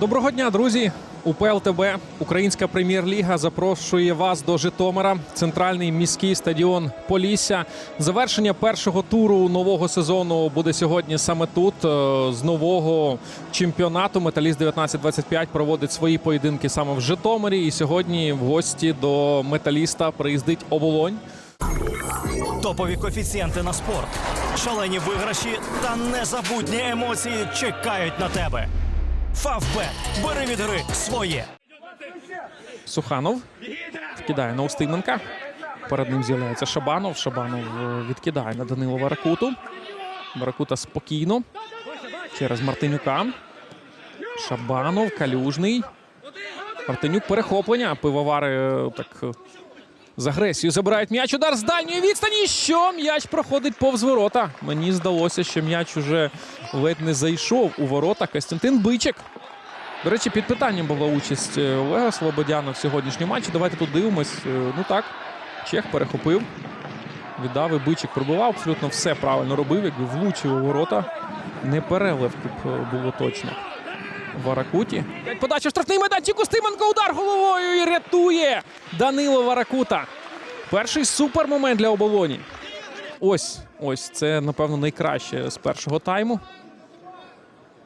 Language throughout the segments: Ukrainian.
Доброго дня, друзі! УПЛ ТБ, Українська прем'єр-ліга запрошує вас до Житомира. Центральний міський стадіон Полісся. Завершення першого туру нового сезону буде сьогодні саме тут. Е, З нового чемпіонату Металіст 1925 проводить свої поєдинки саме в Житомирі. І сьогодні в гості до металіста приїздить оболонь. Топові коефіцієнти на спорт, шалені виграші та незабутні емоції чекають на тебе. Фавбет. Бери від гри своє. Суханов вкидає на Устименка. Перед ним з'являється Шабанов. Шабанов е, відкидає на Данило Варакуту. Варакута спокійно. Через Мартинюка. Шабанов, Калюжний. Мартинюк перехоплення. Пивовари е, так е, з агресією забирають м'яч. Удар з дальньої відстані. Що м'яч проходить повз ворота. Мені здалося, що м'яч уже ледь не зайшов у ворота. Костянтин Бичик. До речі, під питанням була участь е, Олега Слободяна в сьогоднішньому матчі. Давайте тут дивимось. Е, Ну так, Чех перехопив. Віддав і бичик пробивав. Абсолютно все правильно робив, якби влучив у ворота. Не переливки б е, було точно. Варакуті. Подача штрафний майданчик. Устименко удар головою і рятує Данило Варакута. Перший супермомент для оболоні. Ось, ось це, напевно, найкраще з першого тайму.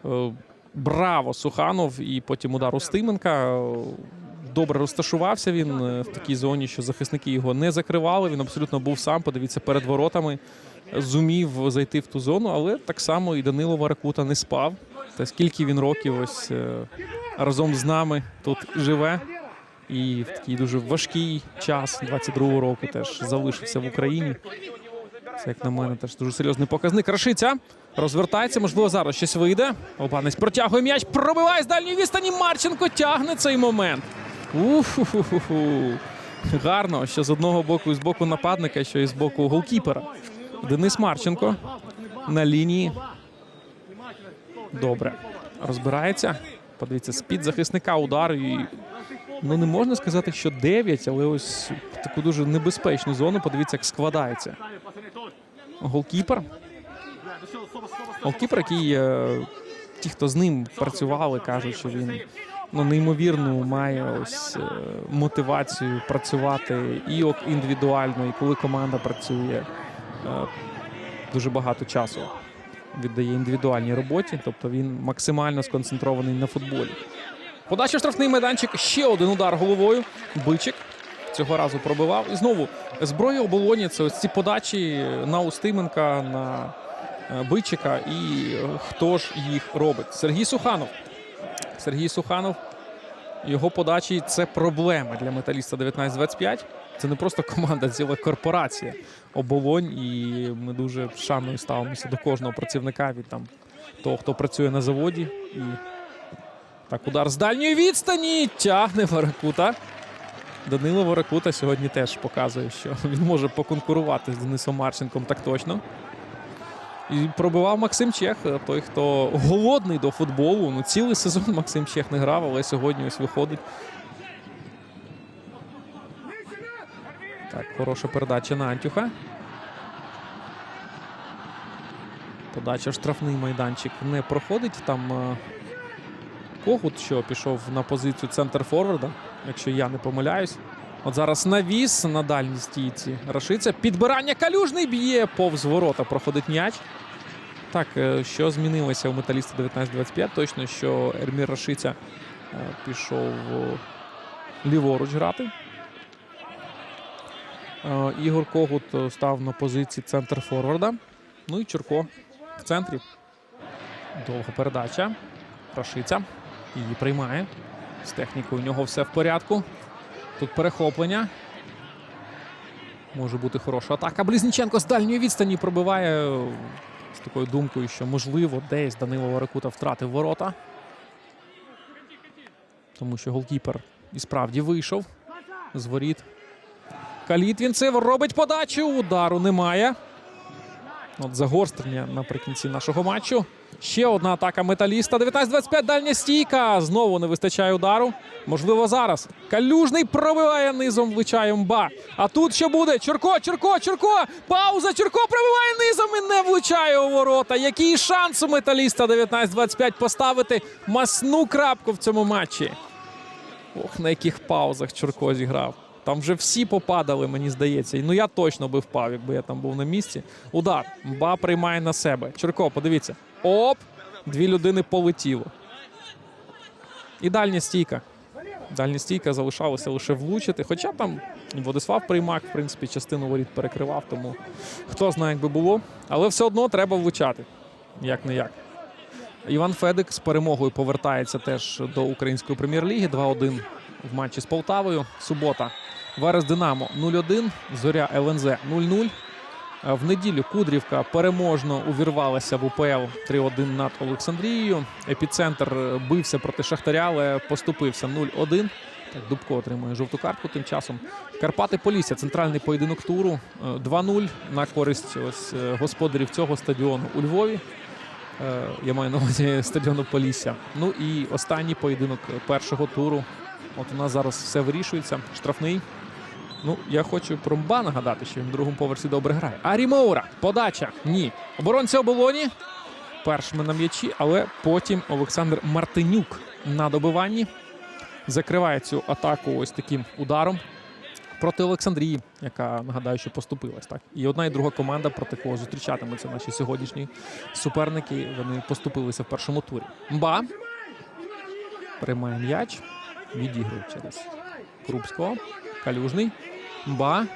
Е, Браво, Суханов і потім удар Устименка. Добре розташувався він е, в такій зоні, що захисники його не закривали. Він абсолютно був сам. Подивіться перед воротами. Зумів зайти в ту зону, але так само і Данило Варакута не спав. Та скільки він років ось е, разом з нами тут живе. І в такий дуже важкий час 22-го року теж залишився в Україні. Це, як на мене, теж дуже серйозний показник. Рашиця розвертається, можливо, зараз щось вийде. Опанець протягує м'яч, пробиває з дальньої відстані. Марченко тягне цей момент. Уфу-ху-ху-ху. Гарно, що з одного боку, і з боку нападника, що і з боку голкіпера. Денис Марченко на лінії. Добре. Розбирається. Подивіться, з-під захисника удар. І, ну, не можна сказати, що 9, але ось в таку дуже небезпечну зону. Подивіться, як складається. Голкіпер. Голкіпер, який е, ті, хто з ним працювали, кажуть, що він ну, неймовірну має ось е, мотивацію працювати і індивідуально, і коли команда працює. Е, дуже багато часу віддає індивідуальній роботі, тобто він максимально сконцентрований на футболі. Подача штрафний майданчик. Ще один удар головою. Бичик цього разу пробивав. І знову зброя оболоні це ось ці подачі на Устименка, на е, Бичика. І е, хто ж їх робить? Сергій Суханов. Сергій Суханов. Його подачі це проблема для металіста 1925. Це не просто команда, ціла корпорація оболонь. І ми дуже шаною ставимося до кожного працівника від там того, хто працює на заводі. І так, удар з дальньої відстані тягне Варакута. Данило Воракута сьогодні теж показує, що він може поконкурувати з Денисом Марченком так точно. І пробивав Максим Чех, той, хто голодний до футболу. Ну, цілий сезон Максим Чех не грав, але сьогодні ось виходить. Так, хороша передача на Антюха. Подача штрафний майданчик не проходить. Там е, Когут, що пішов на позицію центр форварда, якщо я не помиляюсь. От зараз навіс на дальній стійці. Рашиця. Підбирання калюжний б'є повз ворота. Проходить м'яч. Так, е, що змінилося у металіста 19-25? Точно, що Ермір Рашиця е, пішов е, ліворуч грати. Ігор Когут став на позиції центр форварда. Ну і Чурко в центрі. Довга передача. Рашиця. Її приймає. З технікою у нього все в порядку. Тут перехоплення. Може бути хороша атака. Близніченко з дальньої відстані пробиває з такою думкою, що можливо десь Данило Варакута втратив ворота. Тому що голкіпер і справді вийшов з воріт. Калітвінцев робить подачу. Удару немає. От загострення наприкінці нашого матчу. Ще одна атака металіста. 19-25, дальня стійка. Знову не вистачає удару. Можливо, зараз. Калюжний пробиває низом, влучає мба. А тут що буде? Чурко, Чурко, Чурко! Пауза! Чурко пробиває низом і не влучає у ворота. Який шанс у металіста 19-25 поставити масну крапку в цьому матчі. Ох, на яких паузах Чурко зіграв. Там вже всі попадали, мені здається. Ну я точно би впав, якби я там був на місці. Удар. Мба приймає на себе. Чурко, подивіться. Оп! Дві людини полетіло. І дальня стійка. Дальня стійка залишалося лише влучити. Хоча там Владислав Приймак, в принципі, частину воріт перекривав, тому хто знає, як би було. Але все одно треба влучати. Як не як. Іван Федик з перемогою повертається теж до української прем'єр-ліги. 2-1 в матчі з Полтавою. Субота. Верес Динамо 0-1. Зоря ЛНЗ 0-0. Е, В неділю Кудрівка переможно увірвалася в УПЛ 3-1 над Олександрією. Епіцентр е, бився проти Шахтаря, але поступився 0-1. Так, Дубко отримує жовту картку тим часом. Карпати Полісся, центральний поєдинок туру е, 2-0 на користь ось е, господарів цього стадіону у Львові. Е, Я маю на увазі стадіону Полісся. Ну і останній поєдинок першого туру. От у нас зараз все вирішується. Штрафний. Ну, я хочу про Мба нагадати, що він в другому поверсі добре грає. Арі Моура. Подача. Ні. Оборонця оболоні. Першими на м'ячі, але потім Олександр Мартинюк на добиванні закриває цю атаку ось таким ударом проти Олександрії, яка нагадаю, що поступилась. Так і одна і друга команда, проти кого зустрічатимуться наші сьогоднішні суперники. Вони поступилися в першому турі. Мба приймає м'яч, відігрує через Крупського. Калюжний. Мба.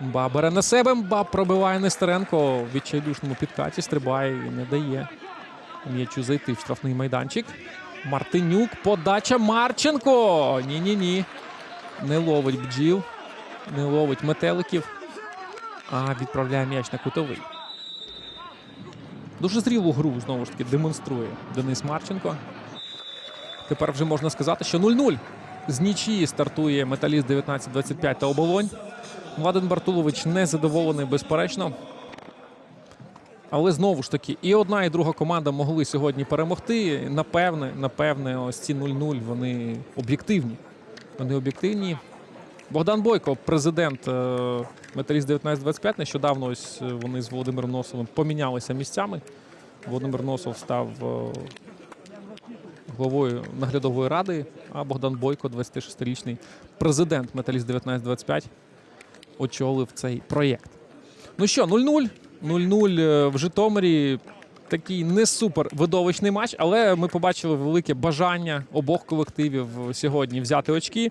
Мба бере на себе. Мба пробиває Нестеренко в відчайдушному підкаті. Стрибає і не дає м'ячу зайти в штрафний майданчик. Мартинюк. Подача Марченко. Ні-ні-ні. Не ловить бджіл. Не ловить метеликів. А відправляє м'яч на кутовий. Дуже зрілу гру знову ж таки демонструє Денис Марченко. Тепер вже можна сказати, що 0-0. З нічії стартує металіст 19-25 та оболонь. Владен Бартулович незадоволений, безперечно. Але знову ж таки, і одна, і друга команда могли сьогодні перемогти. Напевне, напевне, ось ці 0-0 вони об'єктивні. Вони об'єктивні. Богдан Бойко, президент е, Металіст 1925. Нещодавно ось е, вони з Володимиром Носовим помінялися місцями. Володимир Носов став е, главою наглядової ради, а Богдан Бойко, 26-річний президент Металіст 1925, очолив цей проєкт. Ну що, 0-0. 0-0 е, в Житомирі. Такий не супер видовищний матч, але ми побачили велике бажання обох колективів сьогодні взяти очки.